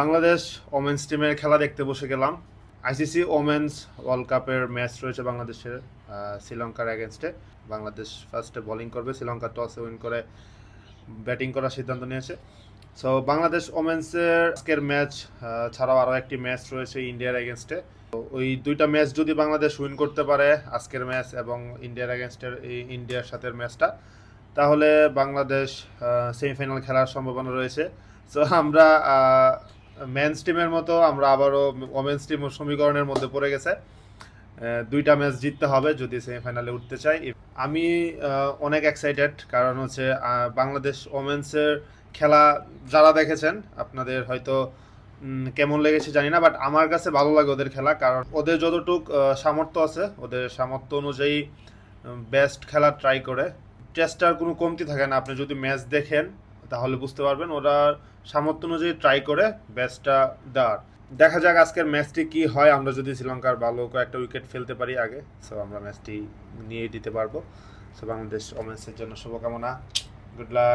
Bangladesh women's টিমের খেলা দেখতে বসে গেলাম। আইসিসি ওমেন্স ওয়ার্ল্ড কাপের ম্যাচ রয়েছে বাংলাদেশের শ্রীলঙ্কার এগেনস্টে বাংলাদেশ ফার্স্টে বোলিং করবে, শ্রীলঙ্কা টসে উইন করে ব্যাটিং করার সিদ্ধান্ত নিয়েছে। সো বাংলাদেশ ওমেন্সের আজকের ম্যাচ ছাড়াও আরও একটি ম্যাচ রয়েছে ইন্ডিয়ার এগেনস্টে ওই দুইটা ম্যাচ যদি বাংলাদেশ উইন করতে পারে আজকের ম্যাচ এবং ইন্ডিয়ার এগেনস্টের ইন্ডিয়ার সাথে ম্যাচটা তাহলে বাংলাদেশ সেমিফাইনাল খেলার সম্ভাবনা রয়েছে। সো আমরা মেন্স টিমের মতো আমরা আবারও ওমেন্স টিম সমীকরণের মধ্যে পড়ে গেছে। দুইটা ম্যাচ জিততে হবে যদি সেমিফাইনালে উঠতে চাই। আমি অনেক এক্সাইটেড কারণ হচ্ছে বাংলাদেশ ওমেন্সের খেলা যারা দেখেছেন, আপনাদের হয়তো কেমন লেগেছে জানি না বাট আমার কাছে ভালো লাগে ওদের খেলা, কারণ ওদের যতটুক সামর্থ্য আছে, ওদের সামর্থ্য অনুযায়ী বেস্ট খেলা ট্রাই করে। চেষ্টার কোনো কমতি থাকে না। আপনি যদি ম্যাচ দেখেন তাহলে বুঝতে পারবেন ওরা সামর্থ্য অনুযায়ী ট্রাই করে ব্যাচটা দেওয়ার। দেখা যাক আজকের ম্যাচটি কি হয়। আমরা যদি শ্রীলঙ্কার ভালো কয়েকটা উইকেট ফেলতে পারি আগে সো আমরা ম্যাচটি নিয়ে দিতে পারব। সো বাংলাদেশ ওমেন্সের জন্য শুভকামনা। Good luck